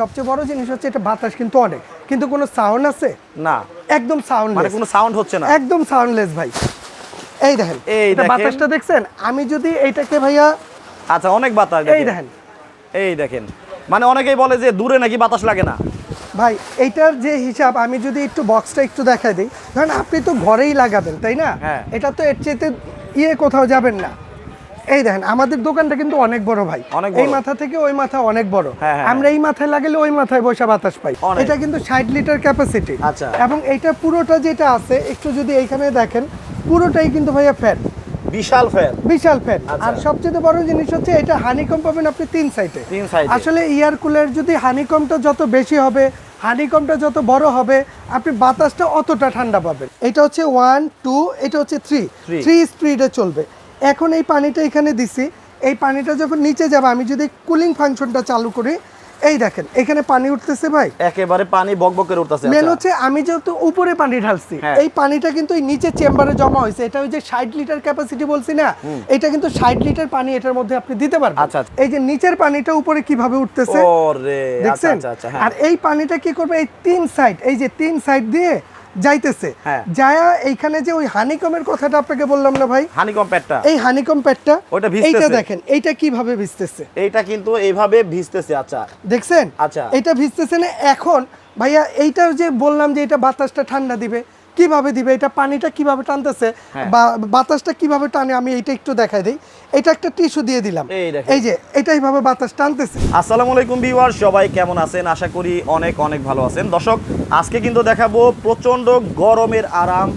সবচেয়ে বড় জিনিস হচ্ছে এটা বাতাস কিন্তু অনেক। কিন্তু কোনো সাউন্ড আছে? না। একদম সাউন্ড মানে কোনো সাউন্ড হচ্ছে না। একদম সাউন্ডলেস ভাই। এই দেখেন এই দেখেন। বাতাসটা দেখছেন? আমি যদি এইটাকে ভাইয়া আচ্ছা অনেক বাতাস এই দেখেন। দেখেন। এই দেখেন। মানে অনেকেই বলে যে দূরে নাকি বাতাস লাগে না। ভাই এইটার যে হিসাব আমি যদি একটু বক্সটা একটু দেখাই দিই। ধরেন আপনি তো ঘরেই লাগাবেন তাই না? হ্যাঁ। এটা তো এর চেয়ে ইয়ে কোথাও যাবেন না। এই দেখেন আমাদের দোকানটা কিন্তু অনেক বড় ভাই। এই মাথা থেকে ওই মাথা অনেক বড়। হ্যাঁ, হ্যাঁ, আমরা এই মাথায় লাগালে ওই মাথায় বসে বাতাস পাই। এটা কিন্তু ষাট লিটার ক্যাপাসিটি আচ্ছা। এবং এইটা পুরোটা যেটা আছে একটু যদি এইখানে দেখেন পুরোটাই কিন্তু ভাইয়া ফ্যান বিশাল ফ্যান বিশাল ফ্যান আচ্ছা। আর সবচেয়ে বড় জিনিস হচ্ছে এটা হানিকম পাবেন আপনি তিন সাইডে আসলে ইয়ার কুলার যদি হানিকমটা যত বেশি হবে হানিকমটা যত বড় হবে আপনি বাতাসটা অতটা ঠান্ডা পাবেন। এটা হচ্ছে ওয়ান টু এটা হচ্ছে থ্রি। থ্রি স্পিডে চলবে। এখন এই পানিটা এখানে দিছি। এই পানিটা যখন নিচে যাবে আমি যদি কুলিং ফাংশনটা চালু করি এই দেখেন এখানে পানি উঠতেছে ভাই। একেবারে পানি বকবক করে উঠতেছে মেন আচ্ছা। হচ্ছে আমি যেহেতু উপরে পানি ঢালছি হ্যাঁ। এই পানিটা কিন্তু এই নিচে চেম্বারে জমা হয়েছে। এটা ওই যে ষাট লিটার ক্যাপাসিটি বলছি না এটা কিন্তু ষাট লিটার পানি এটার মধ্যে আপনি দিতে পারবেন। আচ্ছা, আচ্ছা। এই যে নিচের পানিটা উপরে কীভাবে উঠতেছে ওরে আচ্ছা আচ্ছা আচ্ছা হ্যাঁ। আর এই পানিটা কি করবে? এই তিন সাইড এই যে তিন সাইড দিয়ে যাইতেছে হ্যাঁ। যায়া এইখানে যে ওই হানিকমের কথাটা আপনাকে বললাম না ভাই হানিকম প্যাডটা এই হানিকম প্যাডটা ভিজতেছে। এইটা দেখেন এইটা কীভাবে ভিজতেছে এইটা কিন্তু এইভাবে ভিজতেছে আচ্ছা দেখছেন আচ্ছা। এটা ভিজতেছে না এখন ভাইয়া এইটা যে বললাম যে এটা বাতাসটা ঠান্ডা দিবে কীভাবে দিবে এটা পানিটা কীভাবে টানতেছে হ্যাঁ। বা বাতাসটা কীভাবে টানে আমি এটা একটু দেখাই দিই। এটা একটা টিস্যু দিয়ে দিলাম। এই এই যে এটা এইভাবে বাতাস টানতেছে। আসসালামু আলাইকুম ভিউয়ার সবাই কেমন আছেন? আশা করি অনেক অনেক ভালো আছেন। দর্শক আজকে কিন্তু দেখাবো প্রচণ্ড গরমের আরাম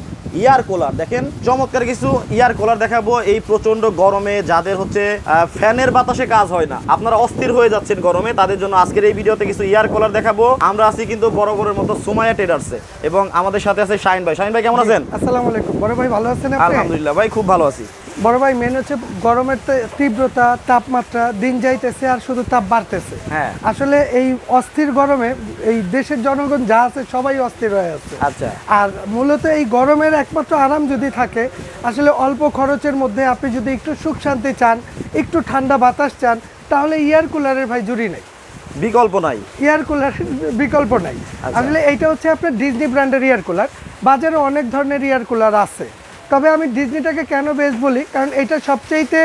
ইয়ার কুলার। দেখেন চমৎকার কিছু ইয়ার কুলার দেখাবো। এই প্রচণ্ড গরমে যাদের হচ্ছে আহ, ফ্যানের বাতাসে কাজ হয় না। আপনারা অস্থির হয়ে যাচ্ছেন গরমে তাদের জন্য আজকের এই ভিডিওতে কিছু ইয়ার কুলার দেখাবো। আমরা আছি কিন্তু বড় বড়ের মতো সুমাইয়া ট্রেডার্সে এবং আমাদের সাথে আছে শাইন ভাই। শাইন ভাই কেমন আছেন? আসসালামু আলাইকুম। বড় ভাই ভালো আছেন আপনি? আলহামদুলিল্লাহ ভাই খুব ভালো আছি। বড় ভাই মেন হচ্ছে গরমের তীব্রতা তাপমাত্রা দিন যাইতেছে আর শুধু তাপ বাড়তেছে। হ্যাঁ। আসলে এই অস্থির গরমে এই দেশের জনগণ যা আছে সবাই অস্থির হয়ে আছে। আচ্ছা। আর মূলত এই গরমের একমাত্র আরাম যদি থাকে আসলে অল্প খরচের মধ্যে আপনি যদি একটু সুখ শান্তি চান একটু ঠান্ডা বাতাস চান তাহলে এয়ার কুলারের ভাই জুড়ি নেই। বিকল্প নাই। এয়ার কুলার বিকল্প নাই। আচ্ছা। আসলে এইটা হচ্ছে আপনার ডিজনি ব্র্যান্ডের এয়ার কুলার। বাজারে অনেক ধরনের এয়ার কুলার আছে। তবে আমি ডিজনিটাকে কেন বেস্ট বলি কারণ এটা সবচেয়েতে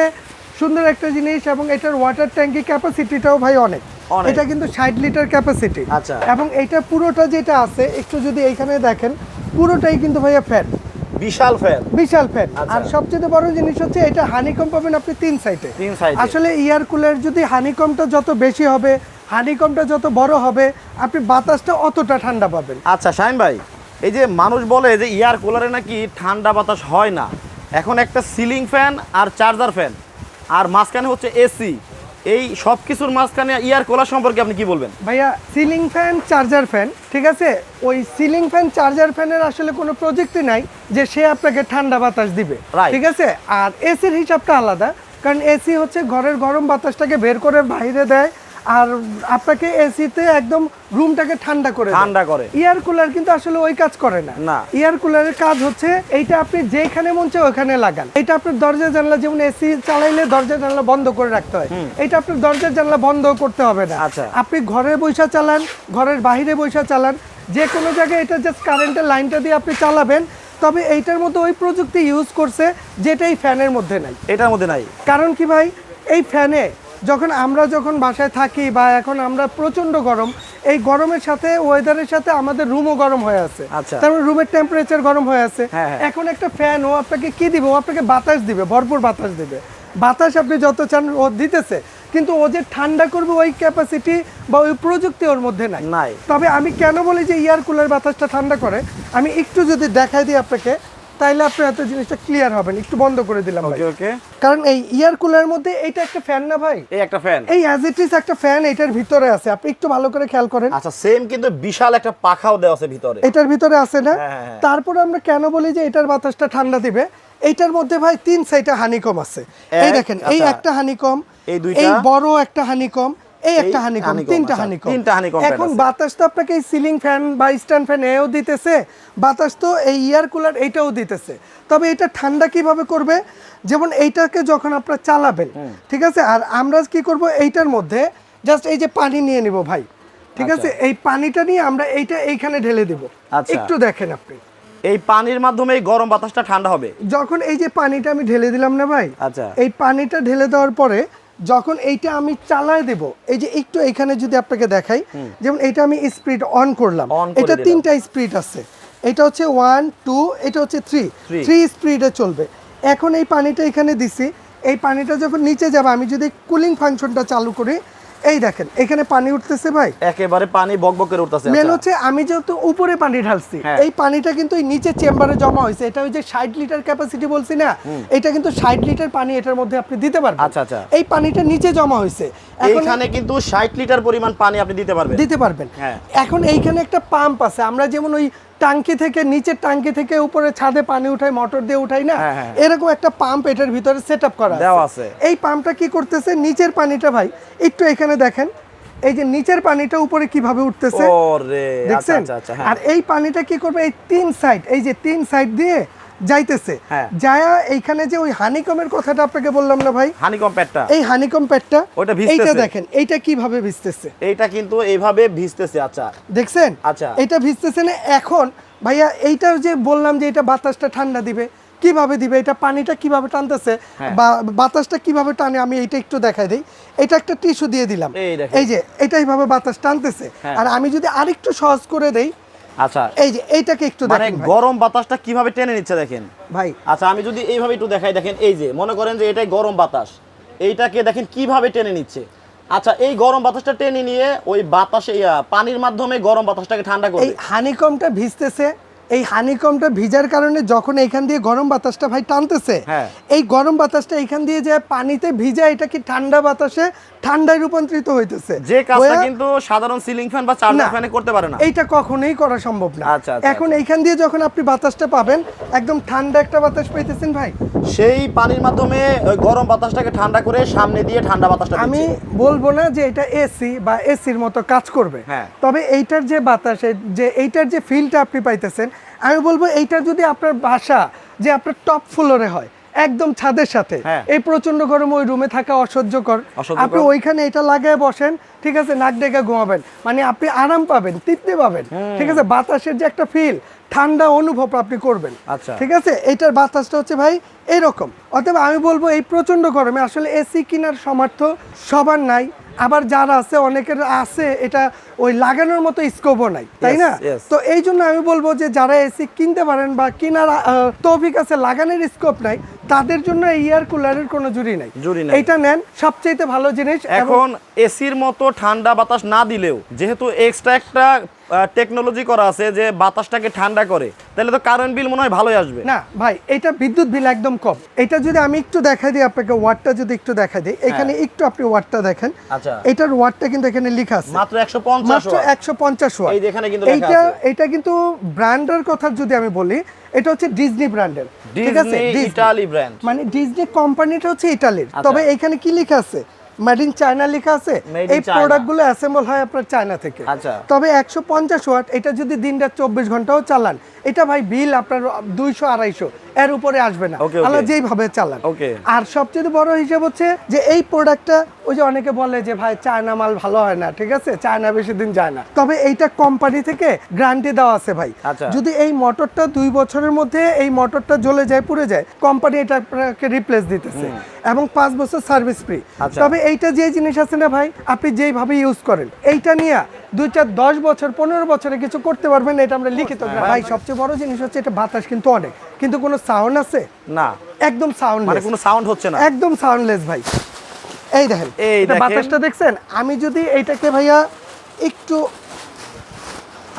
সুন্দর একটা জিনিস এবং এটার ওয়াটার ট্যাঙ্কি ক্যাপাসিটিটাও ভাই অনেক। এটা কিন্তু ষাট লিটার ক্যাপাসিটি আচ্ছা। এবং এইটা পুরোটা যেটা আছে একটু যদি এইখানে দেখেন পুরোটাই কিন্তু ভাইয়া ফ্যান বিশাল ফ্যান বিশাল ফ্যান আচ্ছা। আর সবচেয়ে বড় জিনিস হচ্ছে এটা হানিকম পাবেন আপনি তিন সাইডে তিন সাইডে। আসলে ইয়ার কুলার যদি হানিকমটা যত বেশি হবে হানিকমটা যত বড় হবে আপনি বাতাসটা অতটা ঠান্ডা পাবেন আচ্ছা শাইন ভাই এই যে মানুষ বলে যে এয়ার কুলারে নাকি ঠান্ডা বাতাস হয় না। এখন একটা সিলিং ফ্যান আর চার্জার ফ্যান। আর মাঝখানে হচ্ছে এসি। এই সব কিছুর মাঝখানে ইয়ার কুলার সম্পর্কে আপনি কি বলবেন? ভাইয়া সিলিং ফ্যান চার্জার ফ্যান ঠিক আছে? ওই সিলিং ফ্যান চার্জার ফ্যানের আসলে কোনো প্রযুক্তি নাই যে সে আপনাকে ঠান্ডা বাতাস দিবে। ঠিক আছে? আর এসির হিসাবটা আলাদা। কারণ এসি হচ্ছে ঘরের গরম বাতাসটাকে বের করে বাইরে দেয় আর আপনাকে এসিতে একদম রুমটাকে ঠান্ডা করে ঠান্ডা করে। এয়ার কুলার কিন্তু আসলে ওই কাজ করে না। না। এয়ার কুলারের কাজ হচ্ছে এইটা আপনি যেখানে মন চায় ওখানে লাগান। এটা আপনার দরজা জানলা যেমন এসি চালাইলে দরজা জানলা বন্ধ করে রাখতে হয়। এটা আপনার দরজা জানলা বন্ধ করতে হবে না। আচ্ছা। আপনি ঘরে বৈশা চালান ঘরের বাইরে বৈশা চালান। যে কোনো জায়গায় এটা জাস্ট কারেন্টের লাইনটা দিয়ে আপনি চালাবেন। তবে এইটার মধ্যে ওই প্রযুক্তি ইউজ করছে যেটা এই ফ্যানের মধ্যে নাই। এটার মধ্যে নাই। কারণ কি ভাই? এই ফ্যানে যখন আমরা যখন বাসায় থাকি বা এখন আমরা প্রচণ্ড গরম এই গরমের সাথে ওয়েদারের সাথে আমাদের রুমও গরম হয়ে আছে। আচ্ছা। তার মানে রুমের টেম্পারেচার গরম হয়ে আছে। হ্যাঁ, হ্যাঁ। এখন একটা ফ্যান ও আপনাকে কি দিবে? ও আপনাকে বাতাস দিবে ভরপুর বাতাস দিবে। বাতাস আপনি যত চান ও দিতেছে। কিন্তু ও যে ঠান্ডা করবে ওই ক্যাপাসিটি বা ওই প্রযুক্তি ওর মধ্যে নাই। নাই। তবে আমি কেন বলি যে ইয়ার কুলার বাতাসটা ঠান্ডা করে? আমি একটু যদি দেখাই দিই আপনাকে। তাইলে আপনি এত জিনিসটা ক্লিয়ার হবেন একটু বন্ধ করে দিলাম ভাই। ওকে ওকে। কারণ এই ইয়ার কুলারের মধ্যে এইটা একটা ফ্যান না ভাই? এই একটা ফ্যান এই অ্যাজ ইট ইজ একটা ফ্যান এটার ভিতরে আছে। আপনি একটু ভালো করে খেয়াল করেন। আচ্ছা সেম কিন্তু বিশাল একটা পাখাও দেওয়া আছে ভিতরে। এটার ভিতরে আছে না? হ্যাঁ, হ্যাঁ। তারপরে আমরা কেন বলি যে এটার বাতাসটা ঠান্ডা দিবে? এইটার মধ্যে ভাই তিন সাইডে হানিকম আছে। এই দেখেন এই আচ্ছা। একটা হানিকম এই দুইটা। এই বড় একটা হানিকম এই একটা হানিকম তিনটা আচ্ছা, হানিকম তিনটা honeycomb pad এখন বাতাস তো আপনাকে এই সিলিং ফ্যান বা স্ট্যান্ড ফ্যান এও দিতেছে বাতাস তো এই ইয়ার কুলার এইটাও দিতেছে। তবে এটা ঠান্ডা কীভাবে করবে? যেমন এইটাকে যখন আপনারা চালাবেন ঠিক আছে? আর আমরা কি করব? এইটার মধ্যে জাস্ট এই যে পানি নিয়ে নিব ভাই ঠিক আচ্ছা। আছে? এই পানিটা নিয়ে আমরা এইটা এইখানে ঢেলে দেব। আচ্ছা। একটু দেখেন আপনি। এই পানির মাধ্যমে এই গরম বাতাসটা ঠান্ডা হবে? যখন এই যে পানিটা আমি ঢেলে দিলাম না ভাই আচ্ছা। এই পানিটা ঢেলে দেওয়ার পরে যখন এইটা আমি চালায় দেব এই যে একটু এখানে যদি আপনাকে দেখাই যেমন এটা আমি স্পিড অন করলাম। এটা তিনটা স্পিড আছে। এটা হচ্ছে ওয়ান টু এটা হচ্ছে থ্রি থ্রি স্পিডে চলবে। এখন এই পানিটা এখানে দিছি। এই পানিটা যখন নিচে যাবে আমি যদি কুলিং ফাংশনটা চালু করি এই দেখেন এখানে পানি উঠতেছে ভাই একেবারে পানি বকবক করে উঠতেছে মেন আচ্ছা। হচ্ছে আমি যেহেতু উপরে পানি ঢালছি হ্যাঁ। এই পানিটা কিন্তু এই নিচে চেম্বারে জমা হয়েছে এটা ওই যে ষাট লিটার ক্যাপাসিটি বলছি না এটা কিন্তু ষাট লিটার পানি এটার মধ্যে আপনি দিতে পারবেন আচ্ছা, আচ্ছা। এই পানিটা নিচে জমা হয়েছে এখানে কিন্তু ষাট লিটার পরিমাণ পানি আপনি দিতে পারবেন দিতে পারবেন হ্যাঁ। এখন এইখানে একটা পাম্প আছে আমরা যেমন ওই টাঙ্কি থেকে নিচের টাঙ্কি থেকে উপরে ছাদে পানি উঠাই মোটর দিয়ে উঠাই না হ্যাঁ, হ্যাঁ। এরকম একটা পাম্প এটার ভিতরে সেট আপ করা আছে। এই পাম্পটা কি করতেছে? নিচের পানিটা ভাই একটু এখানে দেখেন। এই যে নিচের পানিটা উপরে কীভাবে উঠতেছে? আচ্ছা দেখছেন? আচ্ছা আচ্ছা হ্যাঁ। আর এই পানিটা কি করবে? এই তিন সাইড এই যে তিন সাইড দিয়ে যাইতেছে। হ্যাঁ। যায়া এইখানে যে ওই হানিকমের কথাটা আপনাকে বললাম না ভাই? হানিকম প্যাডটা এই হানিকম প্যাডটা ভিজতেছে। এইটা দেখেন এইটা কীভাবে ভিজতেছে? এইটা কিন্তু এইভাবে ভিজতেছে আচ্ছা। দেখছেন? আচ্ছা। এটা ভিজতেছে না এখন ভাইয়া এইটা যে বললাম যে এটা বাতাসটা ঠান্ডা দিবে কীভাবে দিবে? এটা পানিটা কীভাবে টানতেছে? হ্যাঁ। বা বাতাসটা কীভাবে টানে? আমি এইটা একটু দেখাই দিই। এটা একটা টিস্যু দিয়ে দিলাম। এই যে এটা এইভাবে বাতাস টানতেছে। হ্যাঁ। আর আমি যদি আরেকটু সহজ করে দেই আচ্ছা এই যে এইটাকে একটু মানে দেখেন গরম বাতাসটা কীভাবে টেনে নিচ্ছে দেখেন? ভাই। আচ্ছা আমি যদি এইভাবে একটু দেখাই দেখেন এই যে মনে করেন যে এটাই গরম বাতাস। এইটাকে দেখেন কীভাবে টেনে নিচ্ছে? আচ্ছা এই গরম বাতাসটা টেনে নিয়ে ওই বাতাসে পানির মাধ্যমে গরম বাতাসটাকে ঠান্ডা করে এই হানিকমটা ভিজতেছে এই হানিকমটা ভিজার কারণে যখন এইখান দিয়ে গরম বাতাসটা ভাই টানতেছে হ্যাঁ। এই গরম বাতাসটা এইখান দিয়ে যে পানিতে ভিজা এটা কি ঠান্ডা বাতাসে ঠান্ডায় রূপান্তরিত হইতেছে? যে কাজটা কিন্তু সাধারণ সিলিং ফ্যান বা চার্জার ফ্যানে করতে পারে না। এইটা কখনোই করা সম্ভব না। আচ্ছা, আচ্ছা, এখন এইখান দিয়ে যখন আপনি বাতাসটা পাবেন একদম ঠান্ডা একটা বাতাস পাইতেছেন ভাই। সেই পানির মাধ্যমে ওই গরম বাতাসটাকে ঠান্ডা করে সামনে দিয়ে ঠান্ডা বাতাসটা আমি বলব না যে এটা এসি বা এসির মতো কাজ করবে। হ্যাঁ। তবে এইটার যে বাতাস যে এইটার যে ফিলটা আপনি পাইতেছেন আমি বলব এইটা যদি আপনার বাসা যে আপনার টপ ফ্লোরে হয় একদম ছাদের সাথে হ্যাঁ। এই প্রচণ্ড গরম ওই রুমে থাকা অসহ্যকর। আপনি ওইখানে এটা লাগায় বসেন ঠিক আছে নাক ডেকে ঘুমাবেন মানে আপনি আরাম পাবেন তৃপ্তি পাবেন ঠিক আছে বাতাসের যে একটা ফিল ঠান্ডা অনুভব আপনি করবেন আচ্ছা। ঠিক আছে এটার বাতাসটা হচ্ছে ভাই এরকম অতএব আমি বলব এই প্রচণ্ড গরমে আসলে এসি কেনার সামর্থ্য সবার নাই আবার যারা আছে অনেকের আছে এটা ওই লাগানোর মতো স্কোপও নাই তাই না? তো এই জন্য আমি বলব যে যারা এসি কিনতে পারেন বা কেনার তৌফিক আছে লাগানোর স্কোপ নাই তাদের জন্য এয়ার কুলারের কোনো জুড়ি নাই। জুড়ি নাই। এইটা নেন সবচেয়ে ভালো জিনিস এখন এসির মতো ঠান্ডা বাতাস না দিলেও যেহেতু এক্সট্রা একটা টেকনোলজি করা আছে যে বাতাসটাকে ঠান্ডা করে তাহলে তো কারেন্ট বিল মনে হয় ভালোই আসবে। না ভাই এটা বিদ্যুৎ বিল একদম কম। এটা যদি আমি একটু দেখা দিই আপনাকে ওয়াটটা যদি একটু দেখা দিই এখানে একটু আপনি ওয়াটটা দেখেন। আচ্ছা। এটার ওয়াটটা কিন্তু এখানে লেখা আছে। মাত্র একশো পঞ্চাশ মাত্র একশো পঞ্চাশ ওয়াট। এই যে কিন্তু এইটা এটা কিন্তু ব্র্যান্ডের কথা যদি আমি বলি এটা হচ্ছে ডিজনি ব্র্যান্ডের। ঠিক আছে। ইটালি ব্র্যান্ড মানে ডিজনি কোম্পানিটা হচ্ছে ইটালির আচ্ছা। তবে এখানে কি লেখা আছে? মেড ইন চায়না লেখা আছে। এই প্রোডাক্টগুলো অ্যাসেম্বল হয় আপনার চায়না থেকে। আচ্ছা। তবে একশো পঞ্চাশ ওয়াট এটা যদি দিনটা চব্বিশ ঘন্টাও চালান এটা ভাই বিল আপনার দুইশো আড়াইশো এর উপরে আসবে না. আল্লাহ যেইভাবে চালান। আর সবচেয়ে বড় হিসাব হচ্ছে যে এই প্রোডাক্টটা ওই যে অনেকে বলে যে ভাই চায়না মাল ভালো হয় না ঠিক আছে? চায়না বেশি দিন যায় না। তবে এইটা কোম্পানি থেকে গ্যারান্টি দেওয়া আছে ভাই। আচ্ছা। যদি এই মোটরটা দুই বছরের মধ্যে এই মোটরটা জ্বলে যায় পুড়ে যায় কোম্পানি এটা আপনাকে রিপ্লেস দিতেছে। এবং পাঁচ বছর সার্ভিস ফ্রি। আচ্ছা। তবে এইটা যে জিনিস আছে না ভাই আপনি যেইভাবে ইউজ করেন এইটা নিয়ে দুই চার দশ বছর পনেরো বছরে কিছু করতে পারবেন এটা আমরা লিখিত। হ্যাঁ। ভাই সবচেয়ে বড় জিনিস হচ্ছে এটা বাতাস কিন্তু অনেক। কিন্তু কোনো সাউন্ড আছে? না। একদম সাউন্ড মানে কোনো সাউন্ড হচ্ছে না। একদম সাউন্ডলেস ভাই। এই দেখেন এটা। বাতাসটা দেখছেন? আমি যদি এইটাকে ভাইয়া একটু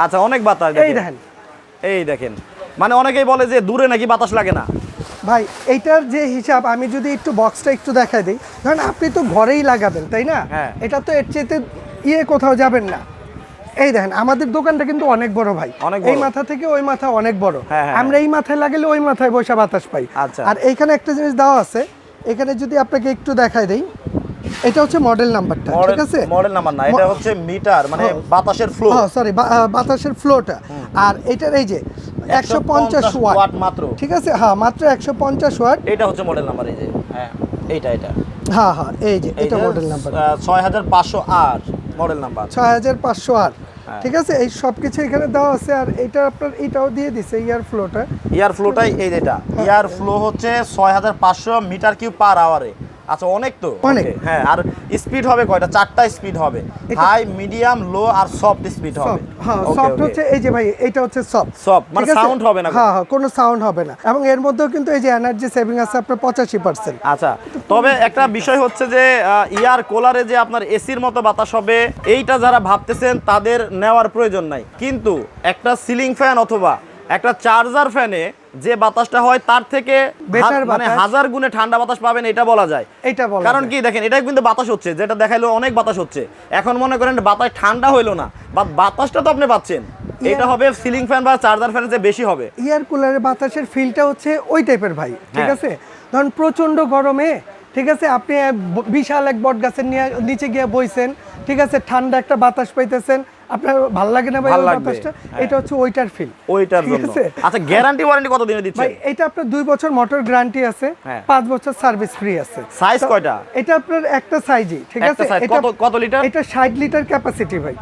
আচ্ছা অনেক বাতাস এই দেখেন। এই দেখেন। মানে অনেকেই বলে যে দূরে নাকি বাতাস লাগে না। ভাই এটার যে হিসাব আমি যদি একটু বক্সটা একটু দেখাই দিই। ধরেন আপনি তো ঘরেই লাগাবেন তাই না? হ্যাঁ। এটা তো এর চেয়ে ইয়ে কোথাও যাবেন না। এই দেখেন আমাদের দোকানটা কিন্তু অনেক বড় ভাই। এই মাথা থেকে ওই মাথা অনেক বড়। হ্যাঁ, হ্যাঁ, আমরা এই মাথায় লাগালে ওই মাথায় বসে বাতাস পাই। আচ্ছা। আর এইখানে একটা জিনিস দেওয়া আছে এখানে যদি আপনাকে একটু দেখাই দেই এটা হচ্ছে মডেল নাম্বারটা ঠিক আছে? মডেল নাম্বার না এটা হচ্ছে মিটার মানে বাতাসের ফ্লো সরি বাতাসের ফ্লোটা আর এটার এই যে একশো পঞ্চাশ ওয়াট। মাত্র। ঠিক আছে? হ্যাঁ মাত্র একশো পঞ্চাশ ওয়াট। এটা হচ্ছে মডেল নাম্বার এই যে। হ্যাঁ। এইটা এটা হ্যাঁ হ্যাঁ এই যে এটা মডেল নাম্বার ছয় হাজার পাঁচশো আট মডেল নাম্বার ছয় হাজার পাঁচশো আর। হ্যাঁ। ঠিক আছে? এই সব কিছু এখানে দেওয়া আছে আর এটা আপনার এটাও দিয়ে দিছে ইয়ার ফ্লোটা। ইয়ার ফ্লোটাই এই যেটা ইয়ার ফ্লো হচ্ছে ছয় হাজার পাঁচশো মিটার কিউব পার আওয়ারে আচ্ছা অনেক তো। অনেক। হ্যাঁ আর স্পিড হবে কয়টা? চারটা স্পিড হবে। হাই মিডিয়াম লো আর সফট স্পিড হবে। হ্যাঁ সফট হচ্ছে এই যে ভাই এটা হচ্ছে সফট সফট মানে সাউন্ড হবে না হ্যাঁ হ্যাঁ কোনো সাউন্ড হবে না। এবং এর মধ্যেও কিন্তু এই যে এনার্জি সেভিং আছে আপনার পঁচাশি পার্সেন্ট আচ্ছা তবে একটা বিষয় হচ্ছে যে ইয়ার কোলারে যে আপনার এসির মতো বাতাস হবে এইটা যারা ভাবতেছেন তাদের নেওয়ার প্রয়োজন নাই। কিন্তু একটা সিলিং ফ্যান অথবা একটা চার্জার ফ্যানে যে বাতাসটা হয় তার থেকে মানে হাজার গুণে ঠান্ডা বাতাস পাবেন এটা বলা যায়। এটা বলা কারণ কি দেখেন এটা কিন্তু বাতাস হচ্ছে যেটা দেখাইলো অনেক বাতাস হচ্ছে। এখন মনে করেন বাতাস ঠান্ডা হইল না বা বাতাসটা তো আপনি পাচ্ছেন। এটা হবে সিলিং ফ্যান বা চার্জার ফ্যানের যে বেশি হবে। ইয়ার কুলারের বাতাসের ফিলটা হচ্ছে ওই টাইপের ভাই ঠিক হ্যাঁ। আছে? ধরুন প্রচণ্ড গরমে ঠিক আছে? আপনি বিশাল এক বট গাছের নিয়ে নিচে গিয়ে বইছেন ঠিক আছে? ঠান্ডা একটা বাতাস পাইতেছেন আপনার ভালো লাগে না ভাই হ্যাঁ। এটা হচ্ছে ওইটার ফিল ওইটার জন্য। আচ্ছা গ্যারান্টি ওয়ারেন্টি কত দিনে দিচ্ছে? ভাই এটা আপনার দুই বছর মোটর গ্যারান্টি আছে হ্যাঁ। পাঁচ বছর সার্ভিস ফ্রি আছে। সাইজ কয়টা? এটা আপনার একটা সাইজই ঠিক আছে? এটা কত- কত লিটার? এটা ষাট লিটার ক্যাপাসিটি ভাই।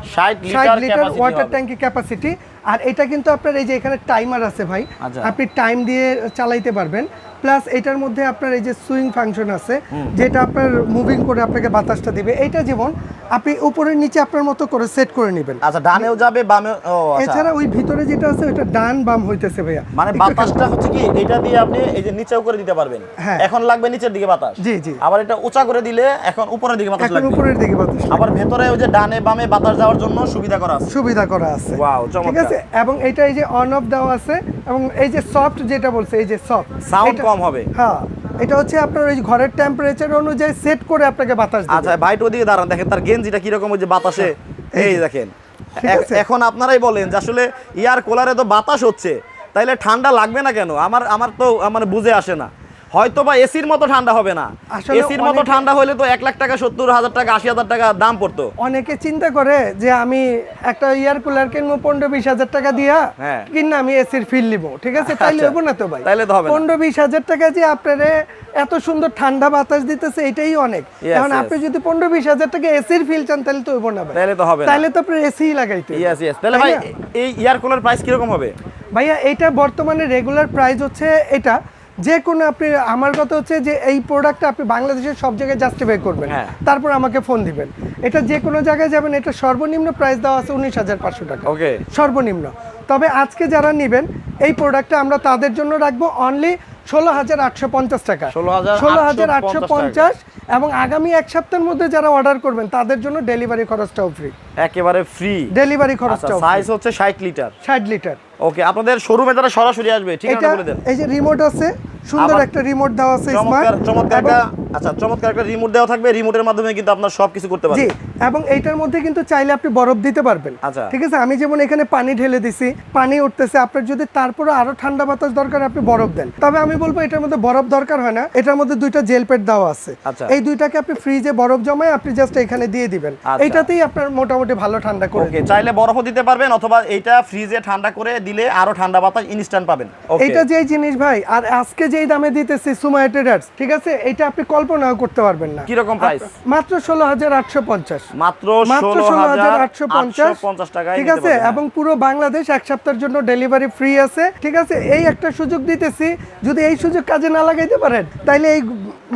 60 লিটার ওয়াটার। ট্যাঙ্কি ক্যাপাসিটি আর এটা কিন্তু আপনার এই যে এখানে টাইমার আছে ভাই আচ্ছা। আপনি টাইম দিয়ে চালাইতে পারবেন। প্লাস এটার মধ্যে আপনার এই যে সুইং ফাংশন আছে যেটা আপনার মুভিং করে আপনাকে বাতাসটা দিবে। এইটা যেমন আপনি উপরে নিচে আপনার মতো করে সেট করে নেবেন। আচ্ছা ডানেও যাবে বামে আচ্ছা। এছাড়া ওই ভিতরে যেটা আছে ওইটা ডান বাম হইতেছে ভাইয়া। মানে বাতাসটা হচ্ছে কি এটা দিয়ে আপনি এই যে নিচেও করে দিতে পারবেন। হ্যাঁ। এখন লাগবে নিচের দিকে বাতাস। জি, জি। আবার এটা উঁচা করে দিলে এখন উপরের দিকে বাতাস লাগবে। উপরের দিকে বাতাস আবার ভেতরে ওই যে ডানে বামে বাতাস যাওয়ার জন্য সুবিধা করা আছে। সুবিধা করা আছে। Wow, ঠিক আছে? এবং এটা এই যে অন অফ দেওয়া আছে এবং এই যে সফট যেটা বলছে এই যে সফট Sound কম হবে। হ্যাঁ এটা হচ্ছে আপনার ওই ঘরের টেম্পারেচার অনুযায়ী সেট করে আপনাকে বাতাস দিবে। আচ্ছা ভাইট ওদিকে দাঁড়ান দেখেন তার গেঞ্জিটা কীরকম ওই যে বাতাসে? এই এই দেখেন। এখন আপনারাই বলেন যে আসলে ইয়ার কোলারে তো বাতাস হচ্ছে তাইলে ঠান্ডা লাগবে না কেন? আমার আমার তো মানে বুঝে আসে না। হয়তো বা এসির মতো ঠান্ডা হবে না। এসির মতো ঠান্ডা হলে তো এক লাখ টাকা সত্তর হাজার টাকা আশি হাজার টাকা দাম পড়তো। অনেকে চিন্তা করে যে আমি একটা ইয়ার কুলার কিনবো পনেরো বিশ হাজার টাকা দিয়া হ্যাঁ। কিনা আমি এসির ফিল নিব ঠিক আছে? তাইলে আচ্ছা। হব না তো ভাই। তাইলে তো হবে। পনেরো বিশ হাজার টাকা যে আপনারে এত সুন্দর ঠান্ডা বাতাস দিতেছে এটাই অনেক। এখন আপনি যদি পনেরো বিশ হাজার টাকা এসির ফিল চান তাহলে তো হব না ভাই। তাইলে তো হবে না। তাইলে তো আপনার এসি লাগাইতে। ইয়েস ইয়েস তাহলে ভাই এই ইয়ার কুলার প্রাইস কীরকম হবে? ভাইয়া এটা বর্তমানে রেগুলার প্রাইস হচ্ছে এটা যে কোনো আপনি আমার কথা হচ্ছে যে এই প্রোডাক্টটা আপনি বাংলাদেশের সব জায়গায় জাস্টিফাই করবেন। হ্যাঁ। তারপর আমাকে ফোন দিবেন। এটা যে কোনো জায়গায় যাবেন এটা সর্বনিম্ন প্রাইস দেওয়া আছে উনিশ হাজার পাঁচশো টাকা। ওকে সর্বনিম্ন। তবে আজকে যারা নেবেন এই প্রোডাক্টটা আমরা তাদের জন্য রাখব অনলি ষোলো হাজার আটশো পঞ্চাশ টাকা। 16,850 ষোলো হাজার আটশো পঞ্চাশ এবং আগামী এক সপ্তাহের মধ্যে যারা অর্ডার করবেন তাদের জন্য ডেলিভারি খরচটাও ফ্রি একেবারে ফ্রি ডেলিভারি আচ্ছা খরচটাও সাইজ হচ্ছে ষাট লিটার ষাট লিটার ওকে আপনাদের শোরুমে তারা সরাসরি আসবে ঠিক আছে বলে দেন। এই যে রিমোট আছে সুন্দর একটা রিমোট দেওয়া আছে স্মার্ট চমৎকার একটা আচ্ছা চমৎকার একটা রিমোট দেওয়া থাকবে। রিমোটের মাধ্যমে কিন্তু আপনার সবকিছু করতে জি পারবেন এবং এইটার মধ্যে কিন্তু চাইলে আপনি বরফ দিতে পারবেন। আচ্ছা। ঠিক আছে? আমি যেমন এখানে পানি ঢেলে দিছি পানি উঠতেছে আপনার যদি তারপরে আরও ঠান্ডা বাতাস দরকার আপনি বরফ দেন। তবে আমি বলব এটার মধ্যে বরফ দরকার হয় না। এটার মধ্যে দুইটা জেল প্যাড দেওয়া আছে। আচ্ছা। এই দুইটাকে আপনি ফ্রিজে বরফ জমায় আপনি জাস্ট এখানে দিয়ে দিবেন। আচ্ছা। এইটাতেই আপনার মোটামুটি ভালো ঠান্ডা করে চাইলে বরফও দিতে পারবেন অথবা এইটা ফ্রিজে ঠান্ডা করে দিলে আরও ঠান্ডা বাতাস ইনস্ট্যান্ট পাবেন। এটা যেই জিনিস ভাই আর আজকে যেই দামে দিতেছি সুমাই ট্রেডার্স ঠিক আছে? এটা আপনি কল্পনাও করতে পারবেন না। কীরকম প্রাইস মাত্র ষোলো হাজার আটশো পঞ্চাশ। মাত্র মাত্র ষোলো ষোলো হাজার হাজার আটশো পঞ্চাশ পঞ্চাশ টাকায় ঠিক আছে। এবং পুরো বাংলাদেশ এক সপ্তাহের জন্য ডেলিভারি ফ্রি আছে। ঠিক আছে? এই একটা সুযোগ দিতেছি। যদি এই সুযোগ কাজে না লাগাইতে পারেন তাহলে এই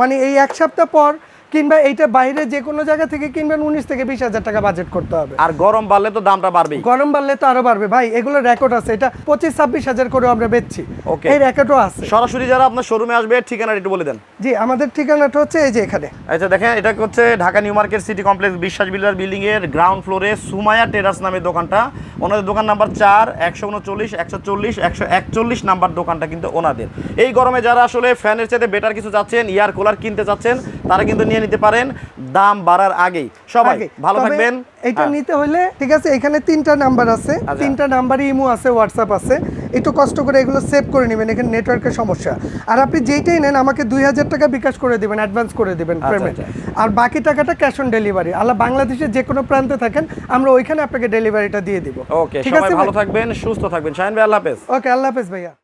মানে এই এক সপ্তাহ পর কিংবা এইটা বাইরে যে কোনো জায়গা থেকে কিনবেন উনিশ থেকে বিশ হাজার টাকা বাজেট করতে হবে। আর গরম বাড়লে তো দামটা বাড়বেই। গরম বাড়লে তো আরও বাড়বে। ভাই এগুলো রেকর্ড আছে। এটা পঁচিশ ছাব্বিশ হাজার করে আমরা বেচছি। Okay. এই রেকর্ডও আছে। সরাসরি যারা আপনার শোরুমে আসবে ঠিকানা একটু বলে দেন। জি আমাদের ঠিকানাটা হচ্ছে এই যে এখানে। আচ্ছা দেখেন এটা হচ্ছে Dhaka New Market City Complex Biswas builder building এর গ্রাউন্ড ফ্লোরে সুমায়া টেরাস নামের দোকানটা। ওনাদের দোকান নাম্বার চার একশো উনচল্লিশ একশো চল্লিশ একশো একচল্লিশ নাম্বার দোকানটা কিন্তু ওনাদের। এই গরমে যারা আসলে ফ্যানের চাইতে বেটার কিছু চাচ্ছেন ইয়ার কুলার কিনতে চাচ্ছেন তারা কিন্তু নিয়ে নিতে পারেন। দাম বাড়ার আগেই। সবাই। ভালো থাকবেন। এটা হ্যাঁ। নিতে হলে ঠিক আছে এখানে তিনটা নাম্বার আছে। আচ্ছা। তিনটা নাম্বারই ইমো আছে হোয়াটসঅ্যাপ আছে। একটু কষ্ট করে এগুলো সেভ করে নেবেন এখানে নেটওয়ার্কের সমস্যা। আর আপনি যেইটাই নেন আমাকে দুই হাজার টাকা বিকাশ করে দিবেন অ্যাডভান্স করে দিবেন আচ্ছা, পেমেন্ট আচ্ছা। আর বাকি টাকাটা ক্যাশ অন ডেলিভারি আল্লাহ বাংলাদেশের যে কোনো প্রান্তে থাকেন আমরা ওইখানে আপনাকে ডেলিভারিটা দিয়ে দিব। ওকে ঠিক সবাই আছে ভালো থাকবেন সুস্থ থাকবেন। শাহিন ভাই আল্লাহ হাফেজ। ওকে আল্লাহ হাফেজ ভাইয়া।